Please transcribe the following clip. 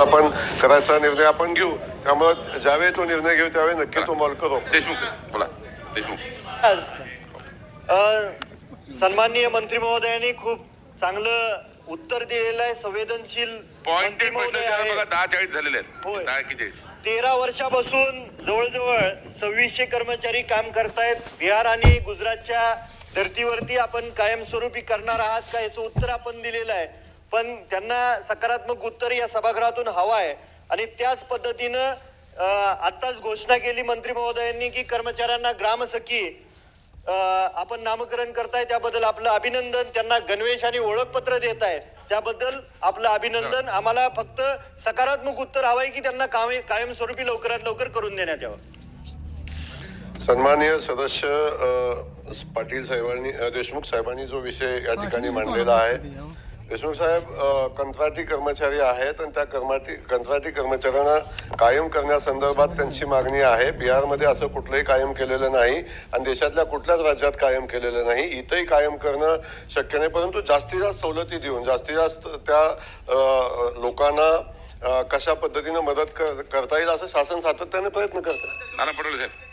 आपण करायचा निर्णय आपण घेऊ. त्यामुळे ज्यावेळी तो निर्णय घेऊ त्यावेळी नक्की तो मॉल करू. देशमुख बोला. देशमुख. आज सन्माननीय मंत्री महोदयांनी खूप चांगलं उत्तर दिलेलं आहे. संवेदनशील पॉइंट मंत्री महोदय प्रश्न आहे. बघा दहा चाळीस झालेले होय. आहेत. दहा एकेचाळीस तेरा वर्षापासून जवळजवळ सव्वीसशे कर्मचारी काम करतायत. बिहार आणि गुजरातच्या धर्तीवरती आपण कायमस्वरूपी करणार आहात का? याचं उत्तर आपण दिलेलं आहे. पण त्यांना सकारात्मक उत्तर या सभागृहातून हवं आहे. आणि त्याच पद्धतीनं अ, आत्ताच घोषणा केली मंत्री महोदयांनी की कर्मचाऱ्यांना ग्रामसखी आपण नामकरण करताय त्याबद्दल आपलं अभिनंदन त्यांना गणवेश आणि ओळखपत्र देत आहे त्याबद्दल आपलं अभिनंदन. आम्हाला फक्त सकारात्मक उत्तर हवंय की त्यांना काम कायमस्वरूपी लवकरात लवकर करून देण्यात यावं. सन्माननीय सदस्य पाटील साहेबांनी देशमुख साहेबांनी जो विषय या ठिकाणी मांडलेला आहे देशमुख साहेब कंत्राटी कर्मचारी आहेत आणि त्या कर्माटी कंत्राटी कर्मचाऱ्यांना कायम करण्यासंदर्भात त्यांची मागणी आहे. बिहारमध्ये असं कुठलंही कायम केलेलं नाही आणि देशातल्या कुठल्याच राज्यात कायम केलेलं नाही. इथंही कायम करणं शक्य नाही. परंतु जास्तीत जास्त सवलती देऊन जास्तीत जास्त त्या लोकांना कशा पद्धतीनं मदत कर- करता येईल असं शासन सातत्याने प्रयत्न करतं नाना पटोले साहेब.